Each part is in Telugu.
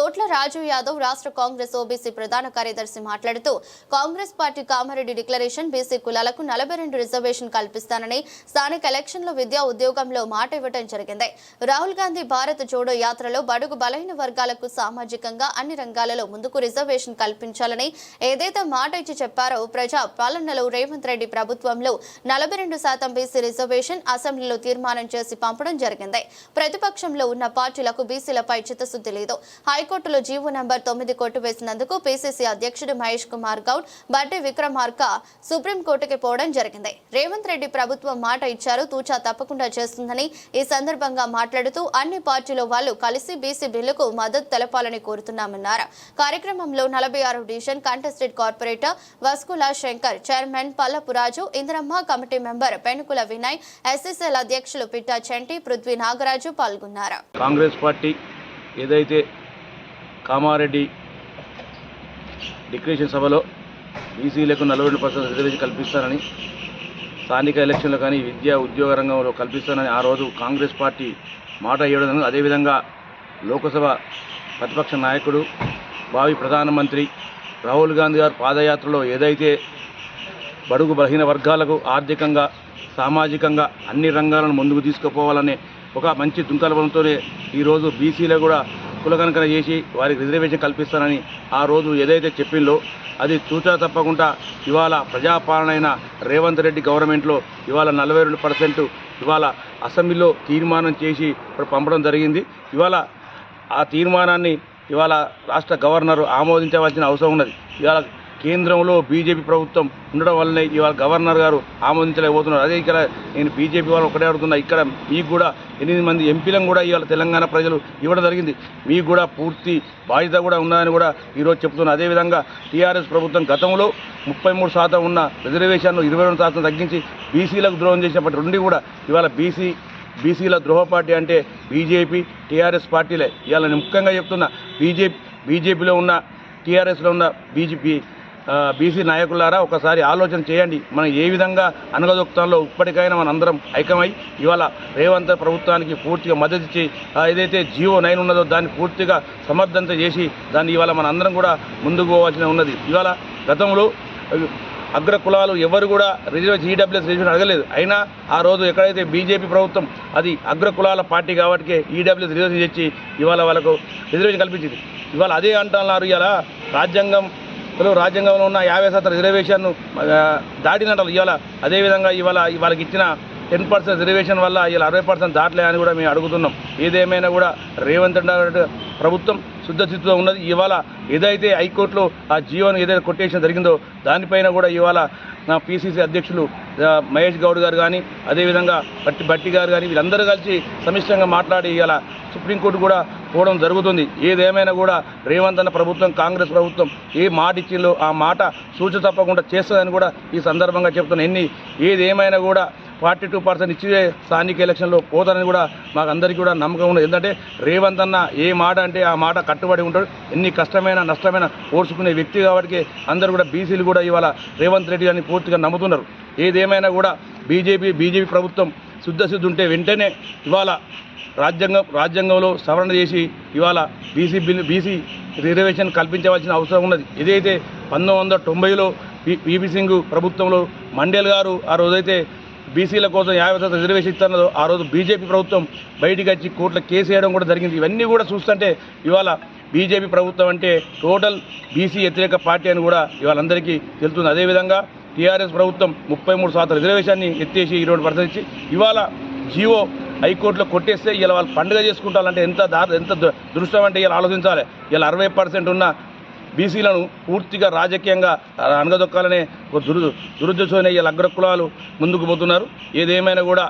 తోట్ల రాజు యాదవ్ రాష్ట్ర కాంగ్రెస్ ఓబీసీ ప్రధాన కార్యదర్శి మాట్లాడుతూ Congress party Kamareddy declaration BC కులాలకు నలభై రెండు రిజర్వేషన్ కల్పిస్తానని స్థానిక ఎలక్షన్లో విద్యా ఉద్యోగంలో మాట ఇవ్వడం జరిగింది. రాహుల్ గాంధీ భారత్ జోడో యాత్రలో బడుగు బలహీన వర్గాలకు సామాజికంగా అన్ని రంగాలలో ముందుకు రిజర్వేషన్ కల్పించాలని ఏదైతే మాట ఇచ్చి చెప్పారో ప్రజా పాలనలో రేవంత్ రెడ్డి ప్రభుత్వంలో నలభై రెండు శాతం బీసీ రిజర్వేషన్ అసెంబ్లీలో తీర్మానం చేసి పంపడం జరిగింది. ప్రతిపక్షంలో ఉన్న పార్టీలకు బీసీలపై చిత్తశుద్ధి లేదు. హైకోర్టులో జీవో నంబర్ తొమ్మిది కొట్టివేసినందుకు పీసీసీ అధ్యక్షుడు మహేష్ కుమార్ గౌడ్ బట్టి విక్రమార్క సుప్రీంకోర్టుకి పోవడం జరిగింది. రేవంత్ రెడ్డి ప్రభుత్వం మాట ఇచ్చారు తూచా తప్పకుండా చేస్తుందని ఈ సందర్భంగా మాట్లాడుతూ అన్ని పార్టీల వాళ్ళు కలిసి బీసీ బిల్లుకు మద్దతు తెలపాలని కోరుతున్నామన్నారు. కార్యక్రమంలో నలభై ఆరు division contested corporator Vaskula Shankar chairman Pallapu Raju Indramma committee member Penukula Vinay SSL అధ్యక్షులు పిట్టా చంటి పృథ్వీ నాగరాజు పాల్గొన్నారు. కాంగ్రెస్ పార్టీ ఏదైతే కామారెడ్డి డిక్లరేషన్ సభలో బీసీలకు నలభై రెండు పర్సెంట్ రిజర్వేషన్ కల్పిస్తానని స్థానిక ఎలక్షన్లో కానీ విద్యా ఉద్యోగ రంగంలో కల్పిస్తానని ఆ రోజు కాంగ్రెస్ పార్టీ మాట ఇవ్వడం అదేవిధంగా లోకసభ ప్రతిపక్ష నాయకుడు భావి ప్రధానమంత్రి రాహుల్ గాంధీ గారు పాదయాత్రలో ఏదైతే బడుగు బలహీన వర్గాలకు ఆర్థికంగా సామాజికంగా అన్ని రంగాలను ముందుకు తీసుకుపోవాలనే ఒక మంచి దుంకలబలంతోనే ఈరోజు బీసీలో కూడా కులగణకన చేసి వారికి రిజర్వేషన్ కల్పిస్తానని ఆ రోజు ఏదైతే చెప్పిందో అది చూచా తప్పకుండా ఇవాళ ప్రజాపాలనైన రేవంత్ రెడ్డి గవర్నమెంట్లో ఇవాళ నలభై రెండు పర్సెంట్ ఇవాళ అసెంబ్లీలో తీర్మానం చేసి ఇప్పుడు పంపడం జరిగింది. ఇవాళ ఆ తీర్మానాన్ని ఇవాళ రాష్ట్ర గవర్నర్ ఆమోదించవలసిన అవసరం ఉన్నది. ఇవాళ కేంద్రంలో బీజేపీ ప్రభుత్వం ఉండడం వల్లనే ఇవాళ గవర్నర్ గారు ఆమోదించలేకపోతున్నారు. అదే ఇక్కడ నేను బీజేపీ వాళ్ళు ఒకటే అడుగుతున్నా ఇక్కడ మీకు కూడా ఎనిమిది మంది ఎంపీలను కూడా ఇవాళ తెలంగాణ ప్రజలు ఇవ్వడం జరిగింది. మీకు కూడా పూర్తి బాధ్యత కూడా ఉన్నదని కూడా ఈరోజు చెప్తున్నా అదేవిధంగా టీఆర్ఎస్ ప్రభుత్వం గతంలో ముప్పై మూడు శాతం ఉన్న రిజర్వేషన్లు ఇరవై రెండు శాతం తగ్గించి బీసీలకు ద్రోహం చేసినప్పటి నుండి కూడా ఇవాళ బీసీ బీసీల ద్రోహ పార్టీ అంటే బీజేపీ టీఆర్ఎస్ పార్టీలే. ఇవాళ ముఖ్యంగా చెప్తున్నా బీజేపీ బీజేపీలో ఉన్న టీఆర్ఎస్లో ఉన్న బీజేపీ బీసీ నాయకులారా ఒకసారి ఆలోచన చేయండి. మనం ఏ విధంగా అనగదొక్తంలో ఇప్పటికైనా మన అందరం ఐక్యమై ఇవాళ రేవంత్ ప్రభుత్వానికి పూర్తిగా మద్దతు ఇచ్చి ఏదైతే జియో నైన్ ఉన్నదో దాన్ని పూర్తిగా సమర్థంత చేసి దాన్ని ఇవాళ మన అందరం కూడా ముందుకు పోవాల్సిన ఉన్నది. ఇవాళ గతంలో అగ్ర కులాలు ఎవరు కూడా రిజర్వేషన్ ఈడబ్ల్యూఎస్ రిజర్వేషన్ అడగలేదు. అయినా ఆ రోజు ఎక్కడైతే బీజేపీ ప్రభుత్వం అది అగ్ర కులాల పార్టీ కాబట్టి ఈడబ్ల్యూఎస్ రిజర్వేషన్ తెచ్చి ఇవాళ వాళ్ళకు రిజర్వేషన్ కల్పించింది. ఇవాళ అదే అంటున్నారు ఇవాళ రాజ్యాంగం పిల్లలు రాజ్యాంగంలో ఉన్న యాభై శాతం రిజర్వేషన్ను దాటినట్లు ఇవాళ అదేవిధంగా ఇవాళ వాళ్ళకి ఇచ్చిన టెన్ పర్సెంట్ రిజర్వేషన్ వల్ల ఇలా అరవై పర్సెంట్ దాటలే అని కూడా మేము అడుగుతున్నాం. ఏదేమైనా కూడా రేవంత్ రెడ్డి ప్రభుత్వం శుద్ధస్థితిలో ఉన్నది. ఇవాళ ఏదైతే హైకోర్టులో ఆ జీవన్ ఏదైతే కొటేషన్ జరిగిందో దానిపైన కూడా ఇవాళ నా పీసీసీ అధ్యక్షులు మహేష్ గౌడ్ గారు కానీ అదేవిధంగా బట్టి బట్టి గారు కానీ వీళ్ళందరూ కలిసి సమిష్టంగా మాట్లాడి ఇవాళ సుప్రీంకోర్టు కూడా పోవడం జరుగుతుంది. ఏదేమైనా కూడా రేవంత్ అన్న ప్రభుత్వం కాంగ్రెస్ ప్రభుత్వం ఏ మాట ఇచ్చిందో ఆ మాట సూచన తప్పకుండా చేస్తుందని కూడా ఈ సందర్భంగా చెప్తున్నా. ఎన్ని ఏదేమైనా కూడా ఫార్టీ టూ పర్సెంట్ ఇచ్చి స్థానిక ఎలక్షన్లో పోతారని కూడా మాకు అందరికీ కూడా నమ్మకం ఉండదు ఎందుకంటే రేవంత్ అన్న ఏ మాట అంటే ఆ మాట కట్టుబడి ఉంటాడు. ఎన్ని కష్టమైన నష్టమైన ఓర్చుకునే వ్యక్తి కాబట్టి అందరూ కూడా బీసీలు కూడా ఇవాళ రేవంత్ రెడ్డి అని పూర్తిగా నమ్ముతున్నారు. ఏదేమైనా కూడా బీజేపీ బీజేపీ ప్రభుత్వం శుద్ధశుద్ధి ఉంటే వెంటనే ఇవాళ రాజ్యాంగం రాజ్యాంగంలో సవరణ చేసి ఇవాళ బీసీ బిల్ బీసీ రిజర్వేషన్ కల్పించవలసిన అవసరం ఉన్నది. ఏదైతే పంతొమ్మిది వందల తొంభైలో పి సింగ్ ప్రభుత్వంలో మండేల్ గారు ఆ రోజైతే బీసీల కోసం యాభై శాతం రిజర్వేషన్ ఇస్తున్నదో ఆ రోజు బీజేపీ ప్రభుత్వం బయటికి వచ్చి కోర్టులో కేసు వేయడం కూడా జరిగింది. ఇవన్నీ కూడా చూస్తుంటే ఇవాళ బీజేపీ ప్రభుత్వం అంటే టోటల్ బీసీ వ్యతిరేక పార్టీ అని కూడా ఇవాళ అందరికీ తెలుస్తుంది. అదేవిధంగా టీఆర్ఎస్ ప్రభుత్వం ముప్పై మూడు శాతం రిజర్వేషన్ని ఎత్తేసి ఇరవై పర్సెంట్ ఇచ్చి ఇవాళ జియో హైకోర్టులో కొట్టేస్తే ఇలా వాళ్ళు పండుగ చేసుకుంటారంటే ఎంత దారి ఎంత దృష్టం అంటే ఇలా ఆలోచించాలి. ఇలా అరవై పర్సెంట్ ఉన్న బీసీలను పూర్తిగా రాజకీయంగా అనగదొక్కాలనే ఒక దురు దురుద్దేశమైన ఇలా అగ్ర కులాలు ముందుకు పోతున్నారు. ఏదేమైనా కూడా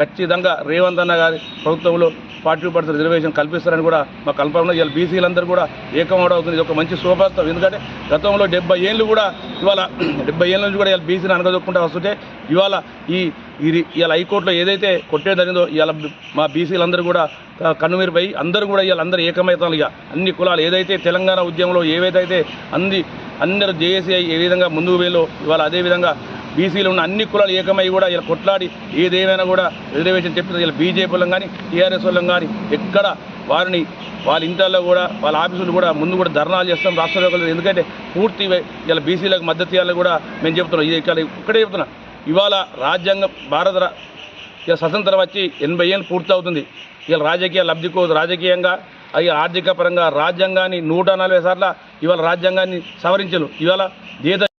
ఖచ్చితంగా రేవంత్ అన్న గారి ప్రభుత్వంలో ఫార్టీ పర్సెంట్ రిజర్వేషన్ కల్పిస్తారని కూడా మా కల్పన ఇవాళ బీసీలందరూ కూడా ఏకమవడం అవుతుంది ఇది ఒక మంచి శుభాస్తం. ఎందుకంటే గతంలో డెబ్బై ఏళ్ళు కూడా ఇవాళ డెబ్బై ఏళ్ళ నుంచి కూడా ఇవాళ బీసీని అనగదొక్కుంటా వస్తుంటే ఇవాళ ఈ ఇది ఇవాళ హైకోర్టులో ఏదైతే కొట్టే జరిగిందో ఇవాళ మా బీసీలందరూ కూడా ఆ, కన్నుమీరుపై అందరూ కూడా ఇవాళ అందరూ ఏకమవుతారు. ఇక అన్ని కులాలు ఏదైతే తెలంగాణ ఉద్యమంలో ఏవైతే అంది అందరూ జేఏసీ ఏ విధంగా ముందుకు వేలో ఇవాళ అదేవిధంగా బీసీలు ఉన్న అన్ని కులాలు ఏకమై కూడా ఇలా కొట్లాడి ఏదేమైనా కూడా రిజర్వేషన్ చెప్తున్నారు. ఇలా బీజేపీ వాళ్ళం కానీ టీఆర్ఎస్ వాళ్ళం కానీ ఎక్కడ వారిని వాళ్ళ ఇంట్లో కూడా వాళ్ళ ఆఫీసులు కూడా ముందు కూడా ధర్నాలు చేస్తాం రాష్ట్ర ఎందుకంటే పూర్తి ఇలా బీసీలకు మద్దతు ఇవ్వాలని కూడా మేము చెప్తున్నాం. ఇది ఇక్కడ ఇక్కడే చెప్తున్నా. ఇవాళ రాజ్యాంగం భారత ఇలా స్వతంత్రం వచ్చి ఎనభై ఏళ్ళు పూర్తవుతుంది. ఇలా రాజకీయ లబ్ధి కోసం రాజకీయంగా అయ్యి ఆర్థిక పరంగా రాజ్యాంగాన్ని నూట నలభై సార్ల ఇవాళ రాజ్యాంగాన్ని సవరించరు ఇవాళ దేశ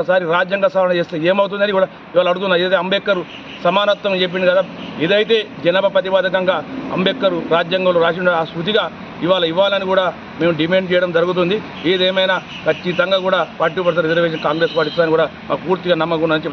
ఒకసారి రాజ్యాంగ సవరణ చేస్తే ఏమవుతుందని కూడా ఇవాళ అడుగుతున్నారు ఏదైతే అంబేద్కర్ సమానత్వం చెప్పింది కదా. ఇదైతే జనాభా ప్రతిపాదకంగా అంబేద్కర్ రాజ్యాంగంలో రాసిన ఆ స్మృతిగా ఇవాళ ఇవ్వాలని కూడా మేము డిమాండ్ చేయడం జరుగుతుంది. ఏదేమైనా ఖచ్చితంగా కూడా పార్టీ పడుతున్న రిజర్వేషన్ కాంగ్రెస్ పార్టీ కూడా మాకు పూర్తిగా నమ్మకం ఉందని